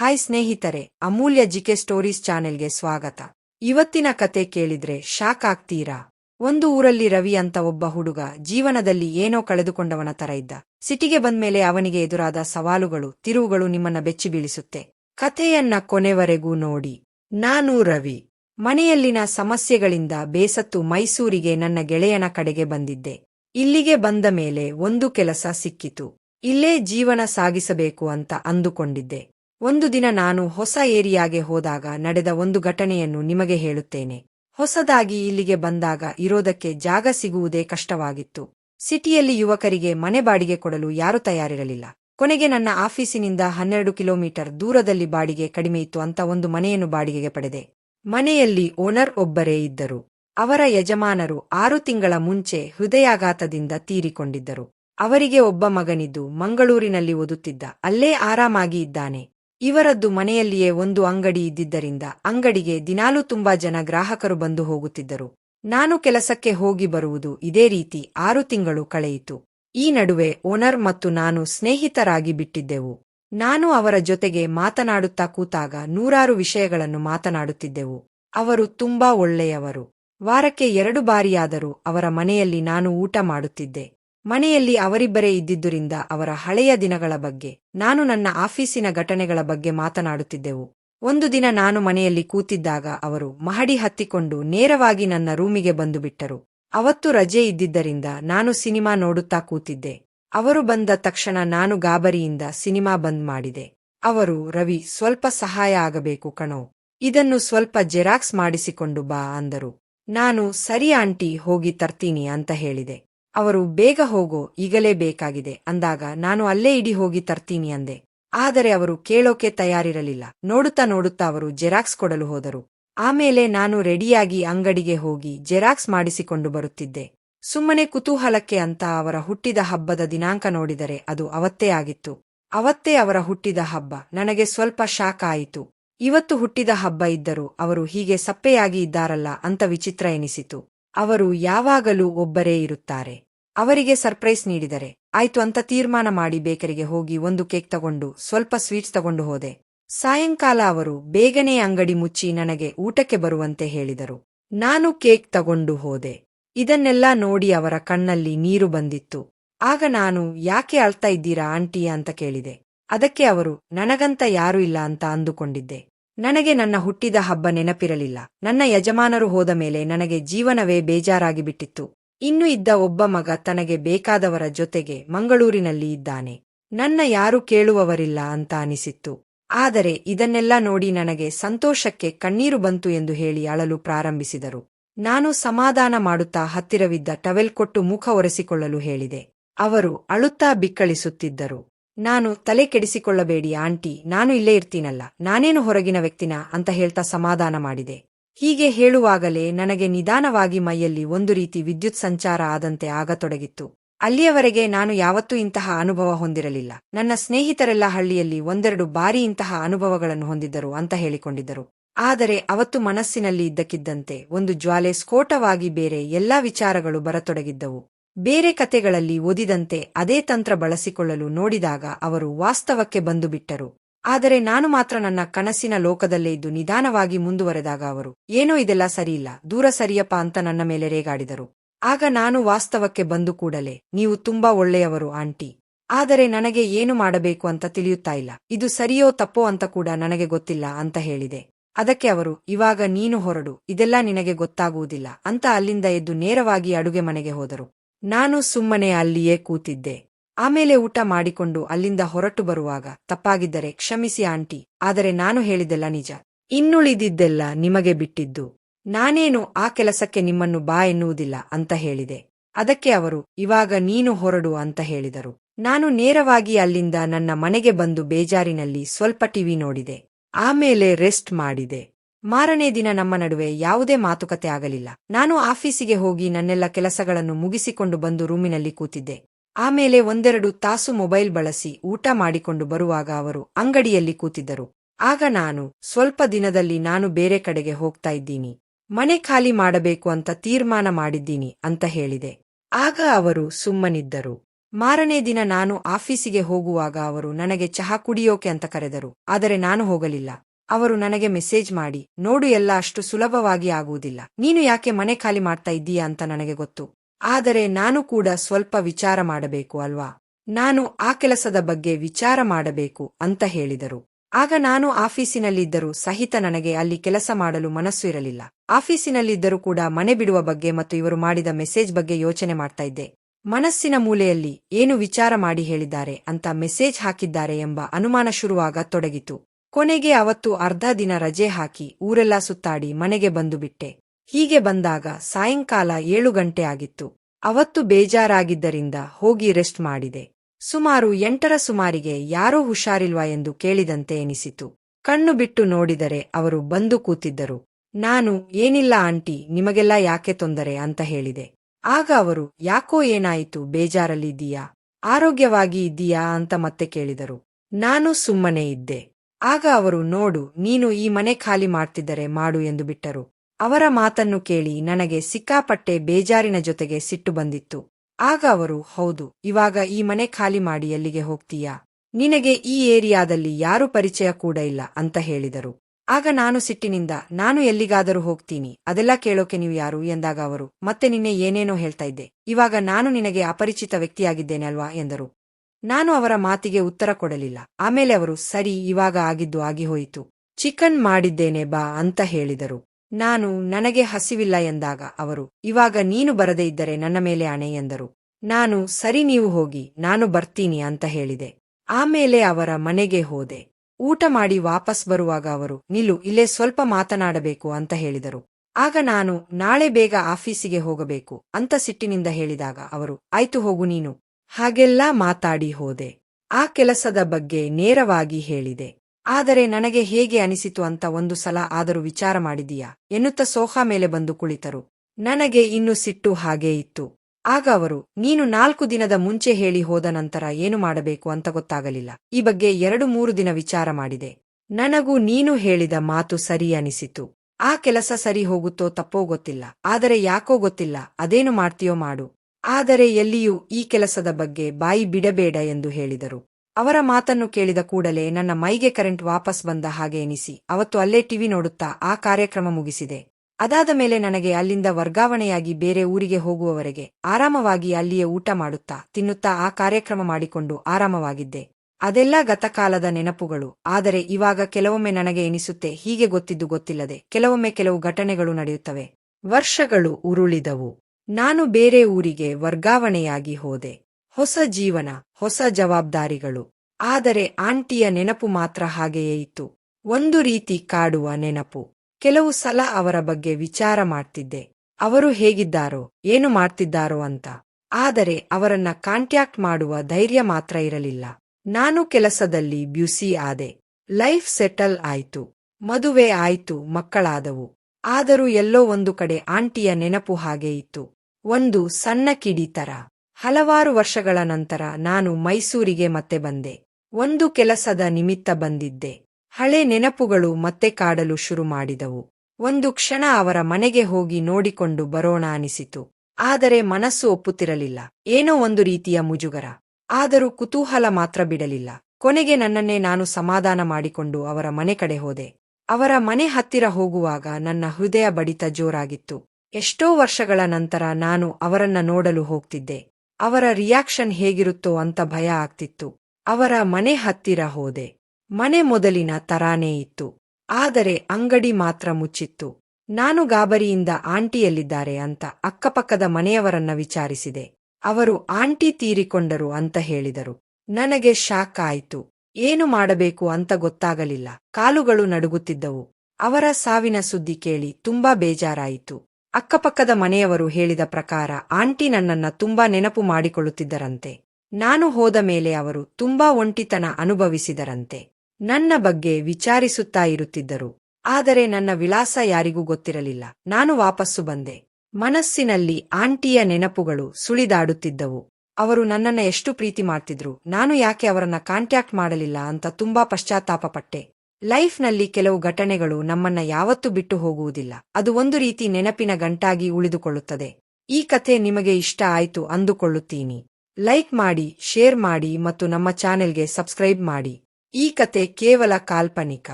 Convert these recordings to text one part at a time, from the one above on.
Hi ಸ್ನೇಹಿತರೆ, ಅಮೂಲ್ಯ GK stories ಚಾನೆಲ್ಗೆ ಸ್ವಾಗತ. ಇವತ್ತಿನ ಕತೆ ಕೇಳಿದ್ರೆ ಶಾಕ್ ಆಗ್ತೀರಾ? ಒಂದು ಊರಲ್ಲಿ ರವಿ ಅಂತ ಒಬ್ಬ ಹುಡುಗ ಜೀವನದಲ್ಲಿ ಏನೋ ಕಳೆದುಕೊಂಡವನ ತರ ಇದ್ದ. ಸಿಟಿಗೆ ಬಂದ್ಮೇಲೆ ಅವನಿಗೆ ಎದುರಾದ ಸವಾಲುಗಳು, ತಿರುವುಗಳು ನಿಮ್ಮನ್ನ ಬೆಚ್ಚಿ ಬೀಳಿಸುತ್ತೆ. ಕಥೆಯನ್ನ ಕೊನೆವರೆಗೂ ನೋಡಿ. ನಾನು ರವಿ. ಮನೆಯಲ್ಲಿನ ಸಮಸ್ಯೆಗಳಿಂದ ಬೇಸತ್ತು ಮೈಸೂರಿಗೆ ನನ್ನ ಗೆಳೆಯನ ಕಡೆಗೆ ಬಂದಿದ್ದೆ. ಇಲ್ಲಿಗೆ ಬಂದ ಮೇಲೆ ಒಂದು ಕೆಲಸ ಸಿಕ್ಕಿತು. ಇಲ್ಲೇ ಜೀವನ ಸಾಗಿಸಬೇಕು ಅಂತ ಅಂದುಕೊಂಡಿದ್ದೆ. ಒಂದು ದಿನ ನಾನು ಹೊಸ ಏರಿಯಾಗೆ ಹೋದಾಗ ನಡೆದ ಒಂದು ಘಟನೆಯನ್ನು ನಿಮಗೆ ಹೇಳುತ್ತೇನೆ. ಹೊಸದಾಗಿ ಇಲ್ಲಿಗೆ ಬಂದಾಗ ಇರೋದಕ್ಕೆ ಜಾಗ ಸಿಗುವುದೇ ಕಷ್ಟವಾಗಿತ್ತು. ಸಿಟಿಯಲ್ಲಿ ಯುವಕರಿಗೆ ಮನೆ ಬಾಡಿಗೆ ಕೊಡಲು ಯಾರೂ ತಯಾರಿರಲಿಲ್ಲ. ಕೊನೆಗೆ ನನ್ನ ಆಫೀಸಿನಿಂದ ಹನ್ನೆರಡು ಕಿಲೋಮೀಟರ್ ದೂರದಲ್ಲಿ ಬಾಡಿಗೆ ಕಡಿಮೆ ಇತ್ತು ಅಂತ ಒಂದು ಮನೆಯನ್ನು ಬಾಡಿಗೆಗೆ ಪಡೆದೆ. ಮನೆಯಲ್ಲಿ ಓನರ್ ಒಬ್ಬರೇ ಇದ್ದರು. ಅವರ ಯಜಮಾನರು ಆರು ತಿಂಗಳ ಮುಂಚೆ ಹೃದಯಾಘಾತದಿಂದ ತೀರಿಕೊಂಡಿದ್ದರು. ಅವರಿಗೆ ಒಬ್ಬ ಮಗನಿದ್ದು ಮಂಗಳೂರಿನಲ್ಲಿ ಓದುತ್ತಿದ್ದ. ಅಲ್ಲೇ ಆರಾಮಾಗಿ ಇದ್ದಾನೆ. ಇವರದ್ದು ಮನೆಯಲ್ಲಿಯೇ ಒಂದು ಅಂಗಡಿ ಇದ್ದಿದ್ದರಿಂದ ಅಂಗಡಿಗೆ ದಿನಾಲೂ ತುಂಬಾ ಜನ ಗ್ರಾಹಕರು ಬಂದು ಹೋಗುತ್ತಿದ್ದರು. ನಾನು ಕೆಲಸಕ್ಕೆ ಹೋಗಿ ಬರುವುದು ಇದೇ ರೀತಿ ಆರು ತಿಂಗಳು ಕಳೆಯಿತು. ಈ ನಡುವೆ ಓನರ್ ಮತ್ತು ನಾನು ಸ್ನೇಹಿತರಾಗಿ ಬಿಟ್ಟಿದ್ದೆವು. ನಾನು ಅವರ ಜೊತೆಗೆ ಮಾತನಾಡುತ್ತಾ ಕೂತಾಗ ನೂರಾರು ವಿಷಯಗಳನ್ನು ಮಾತನಾಡುತ್ತಿದ್ದೆವು. ಅವರು ತುಂಬಾ ಒಳ್ಳೆಯವರು. ವಾರಕ್ಕೆ ಎರಡು ಬಾರಿಯಾದರೂ ಅವರ ಮನೆಯಲ್ಲಿ ನಾನು ಊಟ ಮಾಡುತ್ತಿದ್ದೆ. ಮನೆಯಲ್ಲಿ ಅವರಿಬ್ಬರೇ ಇದ್ದಿದ್ದುರಿಂದ ಅವರ ಹಳೆಯ ದಿನಗಳ ಬಗ್ಗೆ, ನಾನು ನನ್ನ ಆಫೀಸಿನ ಘಟನೆಗಳ ಬಗ್ಗೆ ಮಾತನಾಡುತ್ತಿದ್ದೆವು. ಒಂದು ದಿನ ನಾನು ಮನೆಯಲ್ಲಿ ಕೂತಿದ್ದಾಗ ಅವರು ಮಹಡಿ ಹತ್ತಿಕೊಂಡು ನೇರವಾಗಿ ನನ್ನ ರೂಮಿಗೆ ಬಂದು ಬಿಟ್ಟರು ಅವತ್ತು ರಜೆ ಇದ್ದಿದ್ದರಿಂದ ನಾನು ಸಿನಿಮಾ ನೋಡುತ್ತಾ ಕೂತಿದ್ದೆ. ಅವರು ಬಂದ ತಕ್ಷಣ ನಾನು ಗಾಬರಿಯಿಂದ ಸಿನಿಮಾ ಬಂದ್ ಮಾಡಿದೆ. ಅವರು, ರವಿ, ಸ್ವಲ್ಪ ಸಹಾಯ ಆಗಬೇಕು ಕಣೋ. ಇದನ್ನು ಸ್ವಲ್ಪ ಜೆರಾಕ್ಸ್ ಮಾಡಿಸಿಕೊಂಡು ಬಾ ಅಂದರು. ನಾನು, ಸರಿ ಆಂಟಿ, ಹೋಗಿ ತರ್ತೀನಿ ಅಂತ ಹೇಳಿದೆ. ಅವರು ಬೇಗ ಹೋಗೋ, ಈಗಲೇ ಬೇಕಾಗಿದೆ. ಅಂದಾಗ, ನಾನು ಅಲ್ಲೇ ಇಡಿ ಹೋಗಿ ತರ್ತೀನಿ ಅಂದೆ. ಆದರೆ ಅವರು ಕೇಳೋಕೆ ತಯಾರಿರಲಿಲ್ಲ. ನೋಡುತ್ತಾ ನೋಡುತ್ತಾ ಅವರು ಜೆರಾಕ್ಸ್ ಕೊಡಲು ಹೋದರು. ಆಮೇಲೆ ನಾನು ರೆಡಿಯಾಗಿ ಅಂಗಡಿಗೆ ಹೋಗಿ ಜೆರಾಕ್ಸ್ ಮಾಡಿಸಿಕೊಂಡು ಬರುತ್ತಿದ್ದೆ. ಸುಮ್ಮನೆ ಕುತೂಹಲಕ್ಕೆ ಅಂತ ಅವರ ಹುಟ್ಟಿದ ಹಬ್ಬದ ದಿನಾಂಕ ನೋಡಿದರೆ ಅದು ಅವತ್ತೇ ಆಗಿತ್ತು. ಅವತ್ತೇ ಅವರ ಹುಟ್ಟಿದ ಹಬ್ಬ. ನನಗೆ ಸ್ವಲ್ಪ ಶಾಕ್ ಆಯಿತು. ಇವತ್ತು ಹುಟ್ಟಿದ ಹಬ್ಬ ಇದ್ದರೂ ಅವರು ಹೀಗೆ ಸಪ್ಪೆಯಾಗಿ ಇದ್ದಾರಲ್ಲ ಅಂತ ವಿಚಿತ್ರ ಎನಿಸಿತು. ಅವರು ಯಾವಾಗಲೂ ಒಬ್ಬರೇ ಇರುತ್ತಾರೆ. ಅವರಿಗೆ ಸರ್ಪ್ರೈಸ್ ನೀಡಿದರೆ, ಆಯ್ತು ಅಂತ ತೀರ್ಮಾನ ಮಾಡಿ ಬೇಕರಿಗೆ ಹೋಗಿ ಒಂದು ಕೇಕ್ ತಗೊಂಡು, ಸ್ವಲ್ಪ ಸ್ವೀಟ್ಸ್ ತಗೊಂಡು ಹೋದೆ. ಸಾಯಂಕಾಲ ಅವರು ಬೇಗನೆ ಅಂಗಡಿ ಮುಚ್ಚಿ ನನಗೆ ಊಟಕ್ಕೆ ಬರುವಂತೆ ಹೇಳಿದರು. ನಾನು ಕೇಕ್ ತಗೊಂಡು ಹೋದೆ. ಇದನ್ನೆಲ್ಲ ನೋಡಿ ಅವರ ಕಣ್ಣಲ್ಲಿ ನೀರು ಬಂದಿತ್ತು. ಆಗ ನಾನು, ಯಾಕೆ ಅಳ್ತಾ ಇದ್ದೀರಾ ಆಂಟಿ? ಅಂತ ಕೇಳಿದೆ. ಅದಕ್ಕೆ ಅವರು, ನನಗಂತ ಯಾರೂ ಇಲ್ಲ ಅಂತ ಅಂದುಕೊಂಡಿದ್ದೆ. ನನಗೆ ನನ್ನ ಹುಟ್ಟಿದ ಹಬ್ಬ ನೆನಪಿರಲಿಲ್ಲ. ನನ್ನ ಯಜಮಾನರು ಹೋದ ಮೇಲೆ ನನಗೆ ಜೀವನವೇ ಬೇಜಾರಾಗಿ ಬಿಟ್ಟಿತ್ತು ಇನ್ನು ಇದ್ದ ಒಬ್ಬ ಮಗ ತನಗೆ ಬೇಕಾದವರ ಜೊತೆಗೆ ಮಂಗಳೂರಿನಲ್ಲಿ ಇದ್ದಾನೆ. ನನ್ನ ಯಾರು ಕೇಳುವವರಿಲ್ಲ ಅಂತ ಅನಿಸಿತ್ತು. ಆದರೆ ಇದನ್ನೆಲ್ಲ ನೋಡಿ ನನಗೆ ಸಂತೋಷಕ್ಕೆ ಕಣ್ಣೀರು ಬಂತು ಎಂದು ಹೇಳಿ ಅಳಲು ಪ್ರಾರಂಭಿಸಿದರು. ನಾನು ಸಮಾಧಾನ ಮಾಡುತ್ತಾ ಹತ್ತಿರವಿದ್ದ ಟವೆಲ್ ಕೊಟ್ಟು ಮುಖ ಒರೆಸಿಕೊಳ್ಳಲು ಹೇಳಿದೆ. ಅವರು ಅಳುತ್ತಾ ಬಿಕ್ಕಳಿಸುತ್ತಿದ್ದರು. ನಾನು ತಲೆ ಕೆಡಿಸಿಕೊಳ್ಳಬೇಡಿ, ಆಂಟಿ. ನಾನು ಇಲ್ಲೇ ಇರ್ತೀನಲ್ಲ. ನಾನೇನು ಹೊರಗಿನ ವ್ಯಕ್ತಿನ ಅಂತ ಹೇಳ್ತಾ ಸಮಾಧಾನ ಮಾಡಿದೆ. ಹೀಗೆ ಹೇಳುವಾಗಲೇ ನನಗೆ ನಿಧಾನವಾಗಿ ಮೈಯಲ್ಲಿ ಒಂದು ರೀತಿ ವಿದ್ಯುತ್ ಸಂಚಾರ ಆದಂತೆ ಆಗತೊಡಗಿತ್ತು. ಅಲ್ಲಿಯವರೆಗೆ ನಾನು ಯಾವತ್ತೂ ಇಂತಹ ಅನುಭವ ಹೊಂದಿರಲಿಲ್ಲ. ನನ್ನ ಸ್ನೇಹಿತರೆಲ್ಲ ಹಳ್ಳಿಯಲ್ಲಿ ಒಂದೆರಡು ಬಾರಿ ಇಂತಹ ಅನುಭವಗಳನ್ನು ಹೊಂದಿದ್ದರು ಅಂತ ಹೇಳಿಕೊಂಡಿದ್ದರು. ಆದರೆ ಅವತ್ತು ಮನಸ್ಸಿನಲ್ಲಿ ಇದ್ದಕ್ಕಿದ್ದಂತೆ ಒಂದು ಜ್ವಾಲೆ ಸ್ಫೋಟವಾಗಿ ಬೇರೆ ಎಲ್ಲಾ ವಿಚಾರಗಳು ಬರತೊಡಗಿದ್ದವು. ಬೇರೆ ಕತೆಗಳಲ್ಲಿ ಓದಿದಂತೆ ಅದೇ ತಂತ್ರ ಬಳಸಿಕೊಳ್ಳಲು ನೋಡಿದಾಗ ಅವರು ವಾಸ್ತವಕ್ಕೆ ಬಂದುಬಿಟ್ಟರು. ಆದರೆ ನಾನು ಮಾತ್ರ ನನ್ನ ಕನಸಿನ ಲೋಕದಲ್ಲೇ ಇದ್ದು ನಿಧಾನವಾಗಿ ಮುಂದುವರೆದಾಗ ಅವರು, ಏನೋ ಇದೆಲ್ಲ ಸರಿಯಿಲ್ಲ, ದೂರ ಸರಿಯಪ್ಪ ಅಂತ ನನ್ನ ಮೇಲೆ ರೇಗಾಡಿದರು. ಆಗ ನಾನು ವಾಸ್ತವಕ್ಕೆ ಬಂದು ಕೂಡಲೇ, ನೀವು ತುಂಬಾ ಒಳ್ಳೆಯವರು ಆಂಟಿ. ಆದರೆ ನನಗೆ ಏನು ಮಾಡಬೇಕು ಅಂತ ತಿಳಿಯುತ್ತಾ ಇಲ್ಲ. ಇದು ಸರಿಯೋ ತಪ್ಪೋ ಅಂತ ಕೂಡ ನನಗೆ ಗೊತ್ತಿಲ್ಲ ಅಂತ ಹೇಳಿದೆ. ಅದಕ್ಕೆ ಅವರು, ಇವಾಗ ನೀನು ಹೊರಡು, ಇದೆಲ್ಲ ನಿನಗೆ ಗೊತ್ತಾಗುವುದಿಲ್ಲ ಅಂತ ಅಲ್ಲಿಂದ ಎದ್ದು ನೇರವಾಗಿ ಅಡುಗೆ ಮನೆಗೆ ಹೋದರು. ನಾನು ಸುಮ್ಮನೆ ಅಲ್ಲಿಯೇ ಕೂತಿದ್ದೆ. ಆಮೇಲೆ ಊಟ ಮಾಡಿಕೊಂಡು ಅಲ್ಲಿಂದ ಹೊರಟು ಬರುವಾಗ ತಪ್ಪಾಗಿದ್ದರೆ ಕ್ಷಮಿಸಿ ಆಂಟಿ, ಆದರೆ ನಾನು ಹೇಳಿದೆಲ್ಲ ನಿಜ. ಇನ್ನುಳಿದಿದ್ದೆಲ್ಲ ನಿಮಗೆ ಬಿಟ್ಟಿದ್ದು. ನಾನೇನು ಆ ಕೆಲಸಕ್ಕೆ ನಿಮ್ಮನ್ನು ಬಾ ಎನ್ನುವುದಿಲ್ಲ ಅಂತ ಹೇಳಿದೆ. ಅದಕ್ಕೆ ಅವರು, ಇವಾಗ ನೀನು ಹೊರಡು ಅಂತ ಹೇಳಿದರು. ನಾನು ನೇರವಾಗಿ ಅಲ್ಲಿಂದ ನನ್ನ ಮನೆಗೆ ಬಂದು ಬೇಜಾರಿನಲ್ಲಿ ಸ್ವಲ್ಪ ಟಿವಿ ನೋಡಿದೆ. ಆಮೇಲೆ ರೆಸ್ಟ್ ಮಾಡಿದೆ. ಮಾರನೇ ದಿನ ನಮ್ಮ ನಡುವೆ ಯಾವುದೇ ಮಾತುಕತೆ ಆಗಲಿಲ್ಲ. ನಾನು ಆಫೀಸಿಗೆ ಹೋಗಿ ನನ್ನೆಲ್ಲ ಕೆಲಸಗಳನ್ನು ಮುಗಿಸಿಕೊಂಡು ಬಂದು ರೂಮಿನಲ್ಲಿ ಕೂತಿದ್ದೆ. ಆಮೇಲೆ ಒಂದೆರಡು ತಾಸು ಮೊಬೈಲ್ ಬಳಸಿ ಊಟ ಮಾಡಿಕೊಂಡು ಬರುವಾಗ ಅವರು ಅಂಗಡಿಯಲ್ಲಿ ಕೂತಿದ್ದರು. ಆಗ ನಾನು, ಸ್ವಲ್ಪ ದಿನದಲ್ಲಿ ನಾನು ಬೇರೆ ಕಡೆಗೆ ಹೋಗ್ತಾ ಇದ್ದೀನಿ. ಮನೆ ಖಾಲಿ ಮಾಡಬೇಕು ಅಂತ ತೀರ್ಮಾನ ಮಾಡಿದ್ದೀನಿ ಅಂತ ಹೇಳಿದೆ. ಆಗ ಅವರು ಸುಮ್ಮನಿದ್ದರು. ಮಾರನೇ ದಿನ ನಾನು ಆಫೀಸಿಗೆ ಹೋಗುವಾಗ ಅವರು ನನಗೆ ಚಹಾ ಕುಡಿಯೋಕೆ ಅಂತ ಕರೆದರು, ಆದರೆ ನಾನು ಹೋಗಲಿಲ್ಲ. ಅವರು ನನಗೆ ಮೆಸೇಜ್ ಮಾಡಿ, ನೋಡು ಎಲ್ಲ ಅಷ್ಟು ಸುಲಭವಾಗಿ ಆಗುವುದಿಲ್ಲ. ನೀನು ಯಾಕೆ ಮನೆ ಖಾಲಿ ಮಾಡ್ತಾ ಇದ್ದೀಯಾ ಅಂತ ನನಗೆ ಗೊತ್ತು. ಆದರೆ ನಾನು ಕೂಡ ಸ್ವಲ್ಪ ವಿಚಾರ ಮಾಡಬೇಕು ಅಲ್ವಾ? ನಾನು ಆ ಕೆಲಸದ ಬಗ್ಗೆ ವಿಚಾರ ಮಾಡಬೇಕು, ಅಂತ ಹೇಳಿದರು. ಆಗ ನಾನು ಆಫೀಸಿನಲ್ಲಿದ್ದರೂ ಸಹಿತ ನನಗೆ ಅಲ್ಲಿ ಕೆಲಸ ಮಾಡಲು ಮನಸ್ಸು ಇರಲಿಲ್ಲ. ಆಫೀಸಿನಲ್ಲಿದ್ದರೂ ಕೂಡ ಮನೆ ಬಿಡುವ ಬಗ್ಗೆ ಮತ್ತು ಇವರು ಮಾಡಿದ ಮೆಸೇಜ್ ಬಗ್ಗೆ ಯೋಚನೆ ಮಾಡ್ತಾ ಇದ್ದೆ. ಮನಸ್ಸಿನ ಮೂಲೆಯಲ್ಲಿ ಏನು ವಿಚಾರ ಮಾಡಿ ಹೇಳಿದ್ದಾರೆ ಅಂತ ಮೆಸೇಜ್ ಹಾಕಿದ್ದಾರೆ ಎಂಬ ಅನುಮಾನ ಶುರುವಾಗ ತೊಡಗಿತು. ಕೊನೆಗೆ ಅವತ್ತು ಅರ್ಧ ದಿನ ರಜೆ ಹಾಕಿ ಊರೆಲ್ಲ ಸುತ್ತಾಡಿ ಮನೆಗೆ ಬಂದು ಬಿಟ್ಟೆ. ಹೀಗೆ ಬಂದಾಗ ಸಾಯಂಕಾಲ ಏಳು ಗಂಟೆ ಆಗಿತ್ತು. ಅವತ್ತು ಬೇಜಾರಾಗಿದ್ದರಿಂದ ಹೋಗಿ ರೆಸ್ಟ್ ಮಾಡಿದೆ. ಸುಮಾರು ಎಂಟರ ಸುಮಾರಿಗೆ ಯಾರೋ ಹುಷಾರಿಲ್ವಾ ಎಂದು ಕೇಳಿದಂತೆ ಎನಿಸಿತು. ಕಣ್ಣು ಬಿಟ್ಟು ನೋಡಿದರೆ ಅವರು ಬಂದು ಕೂತಿದ್ದರು. ನಾನು, ಏನಿಲ್ಲ ಆಂಟಿ, ನಿಮಗೆಲ್ಲ ಯಾಕೆ ತೊಂದರೆ ಅಂತ ಹೇಳಿದೆ. ಆಗ ಅವರು, ಯಾಕೋ ಏನಾಯಿತು, ಬೇಜಾರಲ್ಲಿದ್ದೀಯಾ? ಆರೋಗ್ಯವಾಗಿ ಇದ್ದೀಯಾ ಅಂತ ಮತ್ತೆ ಕೇಳಿದರು. ನಾನು ಸುಮ್ಮನೆ ಇದ್ದೆ. ಆಗ ಅವರು, ನೋಡು, ನೀನು ಈ ಮನೆ ಖಾಲಿ ಮಾಡ್ತಿದ್ದರೆ ಮಾಡು ಎಂದು ಬಿಟ್ಟರು. ಅವರ ಮಾತನ್ನು ಕೇಳಿ ನನಗೆ ಸಿಕ್ಕಾಪಟ್ಟೆ ಬೇಜಾರಿನ ಜೊತೆಗೆ ಸಿಟ್ಟು ಬಂದಿತ್ತು. ಆಗ ಅವರು, ಹೌದು, ಇವಾಗ ಈ ಮನೆ ಖಾಲಿ ಮಾಡಿ ಎಲ್ಲಿಗೆ ಹೋಗ್ತೀಯಾ? ನಿನಗೆ ಈ ಏರಿಯಾದಲ್ಲಿ ಯಾರು ಪರಿಚಯ ಕೂಡ ಇಲ್ಲ ಅಂತ ಹೇಳಿದರು. ಆಗ ನಾನು ಸಿಟ್ಟಿನಿಂದ, ನಾನು ಎಲ್ಲಿಗಾದರೂ ಹೋಗ್ತೀನಿ, ಅದೆಲ್ಲ ಕೇಳೋಕೆ ನೀವು ಯಾರು? ಎಂದಾಗ ಅವರು, ಮತ್ತೆ ನಿನ್ನೆ ಏನೇನೋ ಹೇಳ್ತಾ ಇದ್ದೆ. ಇವಾಗ ನಾನು ನಿನಗೆ ಅಪರಿಚಿತ ವ್ಯಕ್ತಿಯಾಗಿದ್ದೇನೆ ಅಲ್ವಾ? ಎಂದರು. ನಾನು ಅವರ ಮಾತಿಗೆ ಉತ್ತರ ಕೊಡಲಿಲ್ಲ. ಆಮೇಲೆ ಅವರು, ಸರಿ, ಇವಾಗ ಆಗಿದ್ದು ಆಗಿ ಹೋಯಿತು. ಚಿಕನ್ ಮಾಡಿದ್ದೇನೆ ಬಾ ಅಂತ ಹೇಳಿದರು. ನಾನು, ನನಗೆ ಹಸಿವಿಲ್ಲ ಎಂದಾಗ ಅವರು, ಇವಾಗ ನೀನು ಬರದೇ ಇದ್ದರೆ ನನ್ನ ಮೇಲೆ ಆಣೆ ಎಂದರು. ನಾನು, ಸರಿ, ನೀವು ಹೋಗಿ, ನಾನು ಬರ್ತೀನಿ ಅಂತ ಹೇಳಿದೆ. ಆಮೇಲೆ ಅವರ ಮನೆಗೆ ಹೋದೆ. ಊಟ ಮಾಡಿ ವಾಪಸ್ ಬರುವಾಗ ಅವರು, ನಿಲ್ಲು, ಇಲ್ಲೇ ಸ್ವಲ್ಪ ಮಾತನಾಡಬೇಕು ಅಂತ ಹೇಳಿದರು. ಆಗ ನಾನು, ನಾಳೆ ಬೇಗ ಆಫೀಸಿಗೆ ಹೋಗಬೇಕು ಅಂತ ಸಿಟ್ಟಿನಿಂದ ಹೇಳಿದಾಗ ಅವರು, ಆಯ್ತು ಹೋಗು ನೀನು. ಹಾಗೆಲ್ಲಾ ಮಾತಾಡಿ ಹೋದೆ. ಆ ಕೆಲಸದ ಬಗ್ಗೆ ನೇರವಾಗಿ ಹೇಳಿದೆ. ಆದರೆ ನನಗೆ ಹೇಗೆ ಅನಿಸಿತು ಅಂತ ಒಂದು ಸಲ ಆದರೂ ವಿಚಾರ ಮಾಡಿದೀಯಾ ಎನ್ನುತ್ತ ಸೋಫಾ ಮೇಲೆ ಬಂದು ಕುಳಿತರು. ನನಗೆ ಇನ್ನು ಸಿಟ್ಟು ಹಾಗೇ ಇತ್ತು. ಆಗ ಅವರು, ನೀನು ನಾಲ್ಕು ದಿನದ ಮುಂಚೆ ಹೇಳಿ ಹೋದ ನಂತರ ಏನು ಮಾಡಬೇಕು ಅಂತ ಗೊತ್ತಾಗಲಿಲ್ಲ. ಈ ಬಗ್ಗೆ ಎರಡು ಮೂರು ದಿನ ವಿಚಾರ ಮಾಡಿದೆ. ನನಗೂ ನೀನು ಹೇಳಿದ ಮಾತು ಸರಿ ಅನಿಸಿತು. ಆ ಕೆಲಸ ಸರಿ ಹೋಗುತ್ತೋ ತಪ್ಪೋ ಗೊತ್ತಿಲ್ಲ. ಆದರೆ ಯಾಕೋ ಗೊತ್ತಿಲ್ಲ. ಅದೇನು ಮಾಡ್ತೀಯೋ ಮಾಡು. ಆದರೆ ಎಲ್ಲಿಯೂ ಈ ಕೆಲಸದ ಬಗ್ಗೆ ಬಾಯಿ ಬಿಡಬೇಡ ಎಂದು ಹೇಳಿದರು. ಅವರ ಮಾತನ್ನು ಕೇಳಿದ ಕೂಡಲೇ ನನ್ನ ಮೈಗೆ ಕರೆಂಟ್ ವಾಪಸ್ ಬಂದ ಹಾಗೆ ಎನಿಸಿ, ಅವತ್ತು ಅಲ್ಲೇ ಟಿವಿ ನೋಡುತ್ತಾ ಆ ಕಾರ್ಯಕ್ರಮ ಮುಗಿಸಿದೆ. ಅದಾದ ಮೇಲೆ ನನಗೆ ಅಲ್ಲಿಂದ ವರ್ಗಾವಣೆಯಾಗಿ ಬೇರೆ ಊರಿಗೆ ಹೋಗುವವರೆಗೆ ಆರಾಮವಾಗಿ ಅಲ್ಲಿಯೇ ಊಟ ಮಾಡುತ್ತಾ ತಿನ್ನುತ್ತಾ ಆ ಕಾರ್ಯಕ್ರಮ ಮಾಡಿಕೊಂಡು ಆರಾಮವಾಗಿದ್ದೆ. ಅದೆಲ್ಲ ಗತಕಾಲದ ನೆನಪುಗಳು, ಆದರೆ ಇವಾಗ ಕೆಲವೊಮ್ಮೆ ನನಗೆ ಎನಿಸುತ್ತೆ ಹೀಗೆ ಗೊತ್ತಿದ್ದು ಗೊತ್ತಿಲ್ಲದೆ ಕೆಲವೊಮ್ಮೆ ಕೆಲವು ಘಟನೆಗಳು ನಡೆಯುತ್ತವೆ. ವರ್ಷಗಳು ಉರುಳಿದವು. ನಾನು ಬೇರೆ ಊರಿಗೆ ವರ್ಗಾವಣೆಯಾಗಿ ಹೋದೆ. ಹೊಸ ಜೀವನ, ಹೊಸ ಜವಾಬ್ದಾರಿಗಳು. ಆದರೆ ಆಂಟಿಯ ನೆನಪು ಮಾತ್ರ ಹಾಗೆಯೇ ಇತ್ತು. ಒಂದು ರೀತಿ ಕಾಡುವ ನೆನಪು. ಕೆಲವು ಸಲ ಅವರ ಬಗ್ಗೆ ವಿಚಾರ ಮಾಡ್ತಿದ್ದೆ. ಅವರು ಹೇಗಿದ್ದಾರೋ, ಏನು ಮಾಡ್ತಿದ್ದಾರೋ ಅಂತ. ಆದರೆ ಅವರನ್ನ ಕಾಂಟ್ಯಾಕ್ಟ್ ಮಾಡುವ ಧೈರ್ಯ ಮಾತ್ರ ಇರಲಿಲ್ಲ. ನಾನು ಕೆಲಸದಲ್ಲಿ ಬ್ಯುಸಿ ಆದೆ. ಲೈಫ್ ಸೆಟಲ್ ಆಯ್ತು. ಮದುವೆ ಆಯ್ತು ಮಕ್ಕಳಾದವು. ಆದರೂ ಎಲ್ಲೋ ಒಂದು ಕಡೆ ಆಂಟಿಯ ನೆನಪು ಹಾಗೆ ಇತ್ತು. ಒಂದು ಸಣ್ಣ ಕಿಡಿತರ ಹಲವಾರು ವರ್ಷಗಳ ನಂತರ ನಾನು ಮೈಸೂರಿಗೆ ಮತ್ತೆ ಬಂದೆ. ಒಂದು ಕೆಲಸದ ನಿಮಿತ್ತ ಬಂದಿದ್ದೆ. ಹಳೆ ನೆನಪುಗಳು ಮತ್ತೆ ಕಾಡಲು ಶುರು ಮಾಡಿದವು. ಒಂದು ಕ್ಷಣ ಅವರ ಮನೆಗೆ ಹೋಗಿ ನೋಡಿಕೊಂಡು ಬರೋಣ ಅನಿಸಿತು. ಆದರೆ ಮನಸ್ಸು ಒಪ್ಪುತ್ತಿರಲಿಲ್ಲ. ಏನೋ ಒಂದು ರೀತಿಯ ಮುಜುಗರ. ಆದರೂ ಕುತೂಹಲ ಮಾತ್ರ ಬಿಡಲಿಲ್ಲ. ಕೊನೆಗೆ ನನ್ನನ್ನೇ ನಾನು ಸಮಾಧಾನ ಮಾಡಿಕೊಂಡು ಅವರ ಮನೆ ಕಡೆ ಹೋದೆ. ಅವರ ಮನೆ ಹತ್ತಿರ ಹೋಗುವಾಗ ನನ್ನ ಹೃದಯ ಬಡಿತ ಜೋರಾಗಿತ್ತು. ಎಷ್ಟೋ ವರ್ಷಗಳ ನಂತರ ನಾನು ಅವರನ್ನ ನೋಡಲು ಹೋಗ್ತಿದ್ದೆ. ಅವರ ರಿಯಾಕ್ಷನ್ ಹೇಗಿರುತ್ತೋ ಅಂತ ಭಯ ಆಗ್ತಿತ್ತು. ಅವರ ಮನೆ ಹತ್ತಿರ ಹೋದೆ. ಮನೆ ಮೊದಲಿನ ತರಾನೇ ಇತ್ತು. ಆದರೆ ಅಂಗಡಿ ಮಾತ್ರ ಮುಚ್ಚಿತ್ತು. ನಾನು ಗಾಬರಿಯಿಂದ ಆಂಟಿಯಲ್ಲಿದ್ದಾರೆ ಅಂತ ಅಕ್ಕಪಕ್ಕದ ಮನೆಯವರನ್ನ ವಿಚಾರಿಸಿದೆ. ಅವರು ಆಂಟಿ ತೀರಿಕೊಂಡರು ಅಂತ ಹೇಳಿದರು. ನನಗೆ ಶಾಕ್ ಆಯಿತು. ಏನು ಮಾಡಬೇಕು ಅಂತ ಗೊತ್ತಾಗಲಿಲ್ಲ. ಕಾಲುಗಳು ನಡುಗುತ್ತಿದ್ದವು. ಅವರ ಸಾವಿನ ಸುದ್ದಿ ಕೇಳಿ ತುಂಬಾ ಬೇಜಾರಾಯಿತು. ಅಕ್ಕಪಕ್ಕದ ಮನೆಯವರು ಹೇಳಿದ ಪ್ರಕಾರ ಆಂಟಿ ನನ್ನನ್ನ ತುಂಬಾ ನೆನಪು ಮಾಡಿಕೊಳ್ಳುತ್ತಿದ್ದರಂತೆ. ನಾನು ಹೋದ ಮೇಲೆ ಅವರು ತುಂಬಾ ಒಂಟಿತನ ಅನುಭವಿಸಿದರಂತೆ. ನನ್ನ ಬಗ್ಗೆ ವಿಚಾರಿಸುತ್ತಾ ಇರುತ್ತಿದ್ದರು. ಆದರೆ ನನ್ನ ವಿಳಾಸ ಯಾರಿಗೂ ಗೊತ್ತಿರಲಿಲ್ಲ. ನಾನು ವಾಪಸ್ಸು ಬಂದೆ. ಮನಸ್ಸಿನಲ್ಲಿ ಆಂಟಿಯ ನೆನಪುಗಳು ಸುಳಿದಾಡುತ್ತಿದ್ದವು. ಅವರು ನನ್ನನ್ನ ಎಷ್ಟು ಪ್ರೀತಿ ಮಾಡ್ತಿದ್ರು, ನಾನು ಯಾಕೆ ಅವರನ್ನ ಕಾಂಟ್ಯಾಕ್ಟ್ ಮಾಡಲಿಲ್ಲ ಅಂತ ತುಂಬಾ ಪಶ್ಚಾತ್ತಾಪಪಟ್ಟೆ. ಲೈಫ್ನಲ್ಲಿ ಕೆಲವು ಘಟನೆಗಳು ನಮ್ಮನ್ನ ಯಾವತ್ತೂ ಬಿಟ್ಟು ಹೋಗುವುದಿಲ್ಲ. ಅದು ಒಂದು ರೀತಿ ನೆನಪಿನ ಗಂಟಾಗಿ ಉಳಿದುಕೊಳ್ಳುತ್ತದೆ. ಈ ಕಥೆ ನಿಮಗೆ ಇಷ್ಟ ಆಯ್ತು ಅಂದುಕೊಳ್ಳುತ್ತೀನಿ. ಲೈಕ್ ಮಾಡಿ, ಶೇರ್ ಮಾಡಿ ಮತ್ತು ನಮ್ಮ ಚಾನೆಲ್ಗೆ ಸಬ್ಸ್ಕ್ರೈಬ್ ಮಾಡಿ. ಈ ಕತೆ ಕೇವಲ ಕಾಲ್ಪನಿಕ.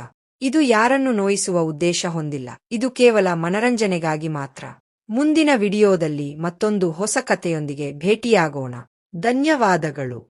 ಇದು ಯಾರನ್ನು ನೋಯಿಸುವ ಉದ್ದೇಶ ಹೊಂದಿಲ್ಲ. ಇದು ಕೇವಲ ಮನರಂಜನೆಗಾಗಿ ಮಾತ್ರ. ಮುಂದಿನ ವಿಡಿಯೋದಲ್ಲಿ ಮತ್ತೊಂದು ಹೊಸ ಕಥೆಯೊಂದಿಗೆ ಭೇಟಿಯಾಗೋಣ. ಧನ್ಯವಾದಗಳು.